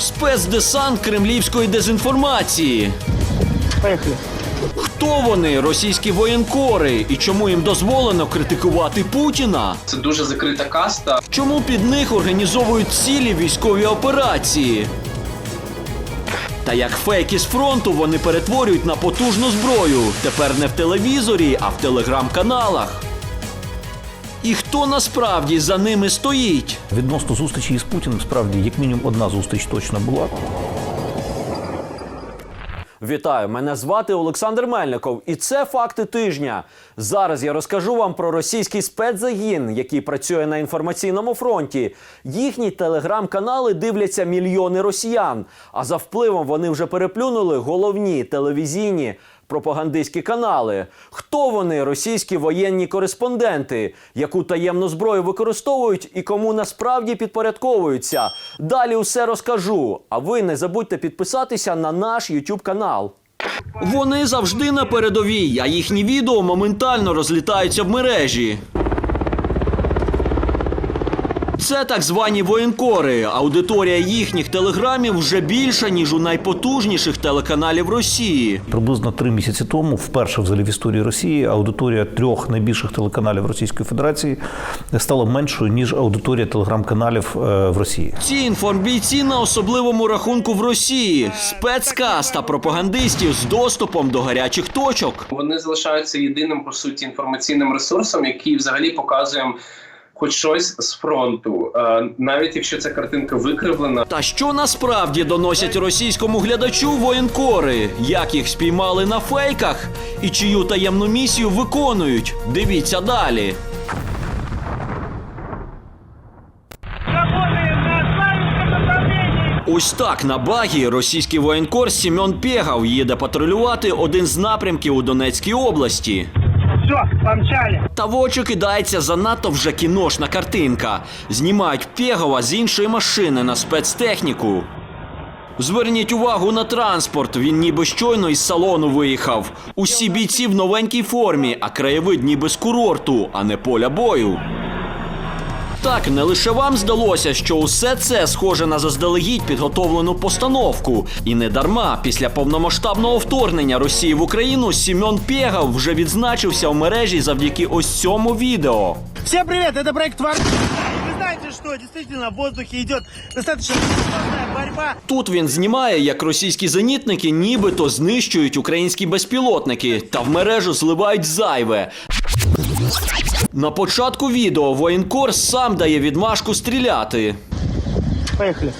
Спецдесант кремлівської дезінформації. Поехали. Хто вони, російські воєнкори, і чому їм дозволено критикувати Путіна? Це дуже закрита каста. Чому під них організовують цілі військові операції? Та як фейки з фронту вони перетворюють на потужну зброю, тепер не в телевізорі, а в телеграм-каналах. І хто насправді за ними стоїть? Відносно зустрічі із Путіним, справді, як мінімум, одна зустріч точно була. Вітаю, мене звати Олександр Мельников, і це факти тижня. Зараз я розкажу вам про російський спецзагін, який працює на інформаційному фронті. Їхні телеграм-канали дивляться мільйони росіян. А за впливом вони вже переплюнули головні телевізійні пропагандистські канали. Хто вони, російські воєнні кореспонденти, яку таємну зброю використовують і кому насправді підпорядковуються? Далі усе розкажу. А ви не забудьте підписатися на наш YouTube канал. Вони завжди на передовій, а їхні відео моментально розлітаються в мережі. Це так звані воєнкори. Аудиторія їхніх телеграмів вже більша, ніж у найпотужніших телеканалів Росії. Приблизно три місяці тому, вперше взагалі в історії Росії, аудиторія трьох найбільших телеканалів Російської Федерації стала меншою ніж аудиторія телеграм-каналів е, в Росії. Ці інформбійці на особливому рахунку в Росії спецкаста пропагандистів з доступом до гарячих точок. Вони залишаються єдиним по суті інформаційним ресурсом, який взагалі показує хоч щось з фронту, Е, навіть якщо ця картинка викривлена. Та що насправді доносять російському глядачу воєнкори? Як їх спіймали на фейках? І чию таємну місію виконують? Дивіться далі. Ось так на багі російський воєнкор Сімон Пєгав їде патрулювати один з напрямків у Донецькій області. Все, помчали. Та в очі кидається занадто вже кіношна картинка. Знімають Пєгова з іншої машини на спецтехніку. Зверніть увагу на транспорт. Він ніби щойно із салону виїхав. Усі бійці в новенькій формі, а краєвид ніби з курорту, а не поля бою. Так, не лише вам здалося, що усе це схоже на заздалегідь підготовлену постановку. І не дарма, після повномасштабного вторгнення Росії в Україну Сімон Пєгав вже відзначився в мережі завдяки ось цьому відео. Всем привет, это проект Вар. Вы знаете, что действительно в воздухе идет достаточно серьезная борьба. Тут він знімає, як російські зенітники нібито знищують українські безпілотники та в мережу зливають зайве. На початку відео воєнкор сам дає відмашку стріляти. Поехали.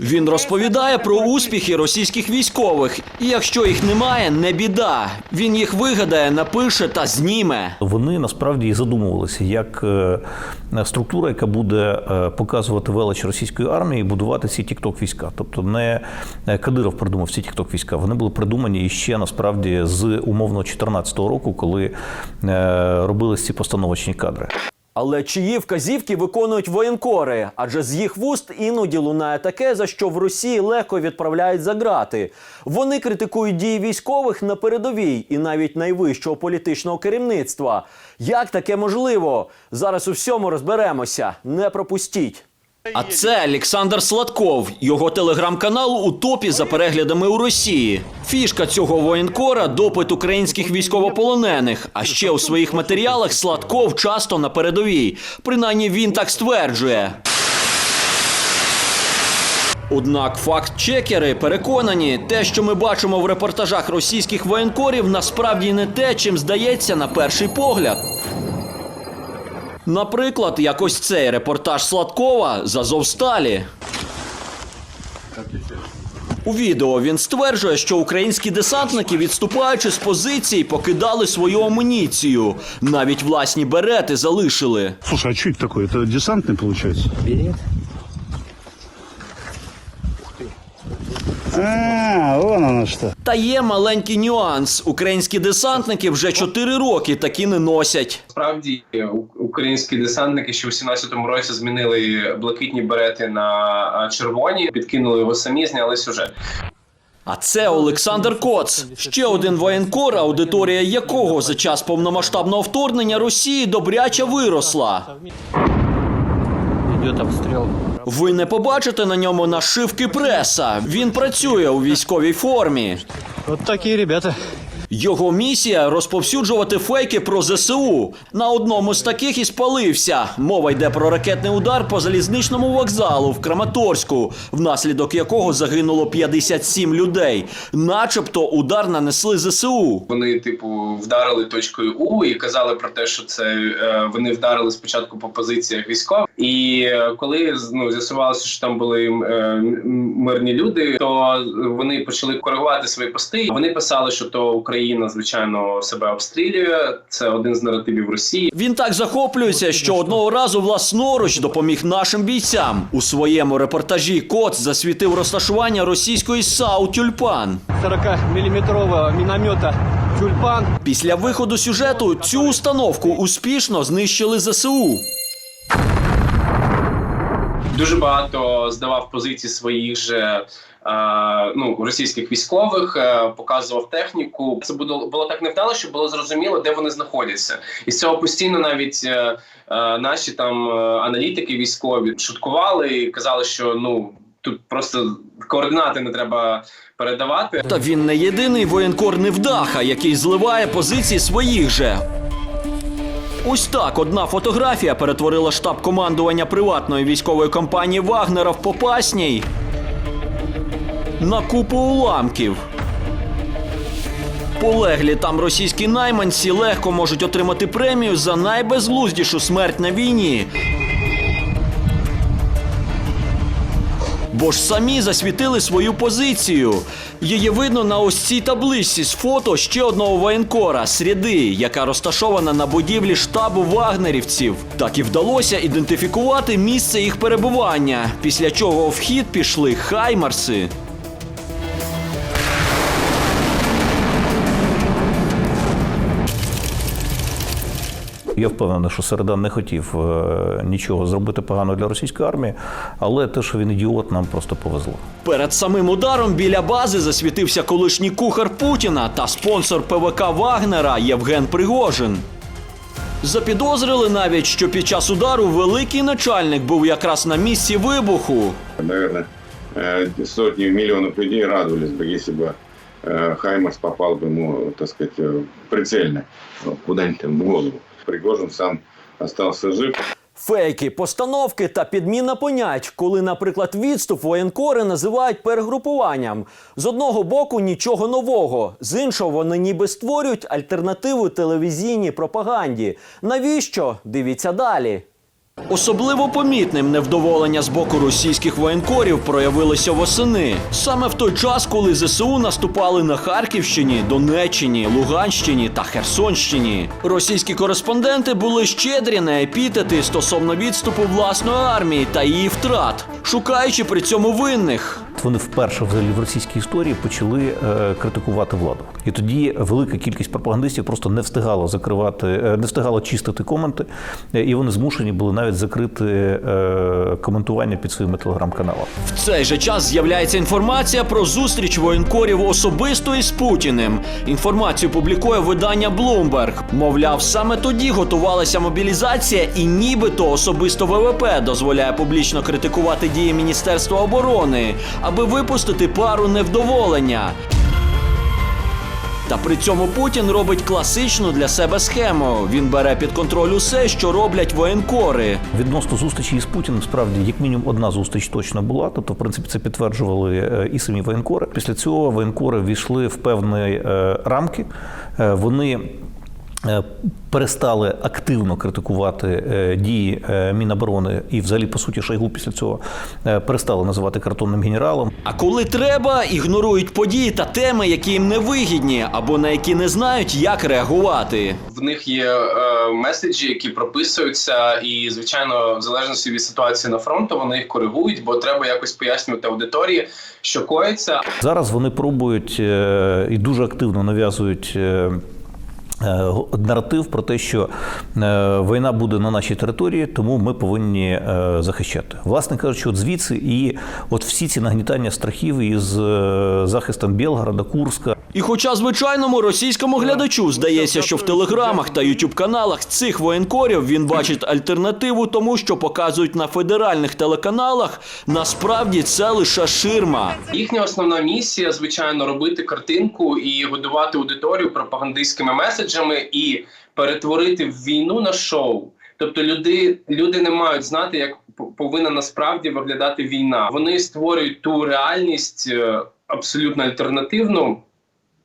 Він розповідає про успіхи російських військових, і якщо їх немає, не біда. Він їх вигадає, напише та зніме. Вони насправді і задумувалися, як е, структура, яка буде е, показувати велич російської армії, будувати ці тікток війська. Тобто не е, Кадиров придумав ці тікток війська. Вони були придумані ще насправді з умовно 2014 року, коли робились ці постановочні кадри. Але чиї вказівки виконують воєнкори? Адже з їх вуст іноді лунає таке, за що в Росії легко відправляють за ґрати. Вони критикують дії військових на передовій і навіть найвищого політичного керівництва. Як таке можливо? Зараз у всьому розберемося. Не пропустіть. А це Олександр Сладков. Його телеграм-канал у топі за переглядами у Росії. Фішка цього воєнкора допит українських військовополонених. А ще у своїх матеріалах Сладков часто на передовій. Принаймні він так стверджує. Однак факт-чекери переконані, те, що ми бачимо в репортажах російських воєнкорів, насправді не те, чим здається на перший погляд. Наприклад, як ось цей репортаж Сладкова з Азовсталі. У відео він стверджує, що українські десантники, відступаючи з позицій, покидали свою амуніцію. Навіть власні берети залишили. Слушай, а что это такое? Это десантный получается? Берет. А, вон оно что. Та є маленький нюанс. Українські десантники вже 4 роки такі не носять. Справді українські десантники ще у 17-му році змінили блакитні берети на червоні, підкинули його самі, зняли сюжет. А це Олександр Коц, ще один воєнкор, аудиторія якого за час повномасштабного вторгнення Росії добряче виросла. Идет обстрел. Ви не побачите на ньому нашивки преса. Він працює у військовій формі. Вот такі ребята. Його місія розповсюджувати фейки про ЗСУ. На одному з таких і спалився. Мова йде про ракетний удар по залізничному вокзалу в Краматорську, внаслідок якого загинуло 57 людей. Начебто удар нанесли ЗСУ. Вони, типу, вдарили точкою У і казали про те, що це е, вони вдарили спочатку по позиціях військових. І е, коли ну, з'ясувалося, що там були е, мирні люди, то вони почали коригувати свої пости. Вони писали, що то Україна звичайно себе обстрілює. Це один з наративів Росії. Він так захоплюється, що одного разу власноруч допоміг нашим бійцям. У своєму репортажі Коц засвітив розташування російської САУ Тюльпан. 40-миллиметрового миномета «Тюльпан». Після виходу сюжету цю установку успішно знищили ЗСУ. Дуже багато здавав позиції своїх же е, ну російських військових, е, показував техніку. Це було було так невдало, що було зрозуміло, де вони знаходяться, і з цього постійно навіть е, наші там аналітики військові шуткували і казали, що ну тут просто координати не треба передавати. Та він не єдиний воєнкор невдаха, який зливає позиції своїх же. Ось так одна фотографія перетворила штаб командування приватної військової компанії Вагнера в Попасній на купу уламків. Полеглі там російські найманці легко можуть отримати премію за найбезглуздішу смерть на війні. Бо ж самі засвітили свою позицію. Її видно на ось цій табличці з фото ще одного воєнкора Сріди, яка розташована на будівлі штабу вагнерівців. Так і вдалося ідентифікувати місце їх перебування, після чого в хід пішли хаймарси. Я впевнений, що Середа не хотів е, нічого зробити погано для російської армії, але те, що він ідіот, нам просто повезло. Перед самим ударом біля бази засвітився колишній кухар Путіна та спонсор ПВК Вагнера Євген Пригожин. Запідозрили навіть, що під час удару великий начальник був якраз на місці вибуху. Наверное, э, сотни миллионов людей радовались бы, если бы э, Хаймарс попал бы ему, так сказать, э, прицельно, ну, куда-нибудь там в голову. Пригожин сам остався жив. Фейки, постановки та підміна понять, коли, наприклад, відступ воєнкори називають перегрупуванням. З одного боку нічого нового, з іншого вони ніби створюють альтернативу телевізійній пропаганді. Навіщо? Дивіться далі. Особливо помітним невдоволення з боку російських воєнкорів проявилося восени. Саме в той час, коли ЗСУ наступали на Харківщині, Донеччині, Луганщині та Херсонщині. Російські кореспонденти були щедрі на епітети стосовно відступу власної армії та її втрат, шукаючи при цьому винних. Вони вперше взагалі в російській історії почали е, критикувати владу. І тоді велика кількість пропагандистів просто не встигала закривати, е, не встигала чистити коменти, е, і вони змушені були навіть закрити коментування під своїми телеграм-каналами. В цей же час з'являється інформація про зустріч воєнкорів особисто із Путіним. Інформацію публікує видання Bloomberg. Мовляв, саме тоді готувалася мобілізація, і нібито особисто ВВП дозволяє публічно критикувати дії Міністерства оборони, аби випустити пару невдоволення. Та при цьому Путін робить класичну для себе схему. Він бере під контроль усе, що роблять воєнкори. Відносно зустрічі із Путіним, справді, як мінімум, одна зустріч точно була. Тобто, в принципі, це підтверджували е, і самі воєнкори. Після цього воєнкори ввійшли в певні е, рамки. Е, Вони перестали активно критикувати е, дії е, Міноборони і, взагалі, по суті, Шойгу після цього е, перестали називати картонним генералом. А коли треба, ігнорують події та теми, які їм не вигідні, або на які не знають, як реагувати. В них є е, меседжі, які прописуються, і звичайно, в залежності від ситуації на фронту, вони їх коригують, бо треба якось пояснювати аудиторії, що коїться. Зараз вони пробують е, і дуже активно нав'язують. е, е, Наратив про те, що е, війна буде на нашій території, тому ми повинні е, захищати. Власне кажучи, от звідси і от всі ці нагнітання страхів із е, захистом Білгорода, Курська. І хоча звичайному російському глядачу здається, що в телеграмах та ютуб каналах цих воєнкорів він бачить альтернативу тому, що показують на федеральних телеканалах, насправді це лише ширма. Їхня основна місія, звичайно, робити картинку і годувати аудиторію пропагандистськими меседжами і перетворити війну на шоу. Тобто люди, люди не мають знати, як повинна насправді виглядати війна. Вони створюють ту реальність е, абсолютно альтернативну,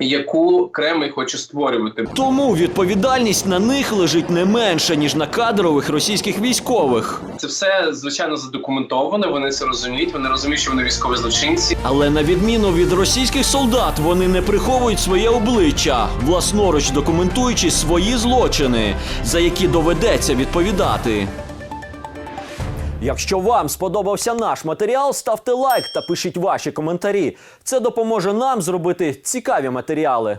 яку Кремль хоче створювати. Тому відповідальність на них лежить не менше ніж на кадрових російських військових. Це все звичайно задокументовано. Вони це розуміють. Вони розуміють, що вони військові злочинці. Але на відміну від російських солдат, вони не приховують своє обличчя, власноруч документуючи свої злочини, за які доведеться відповідати. Якщо вам сподобався наш матеріал, ставте лайк та пишіть ваші коментарі. Це допоможе нам зробити цікаві матеріали.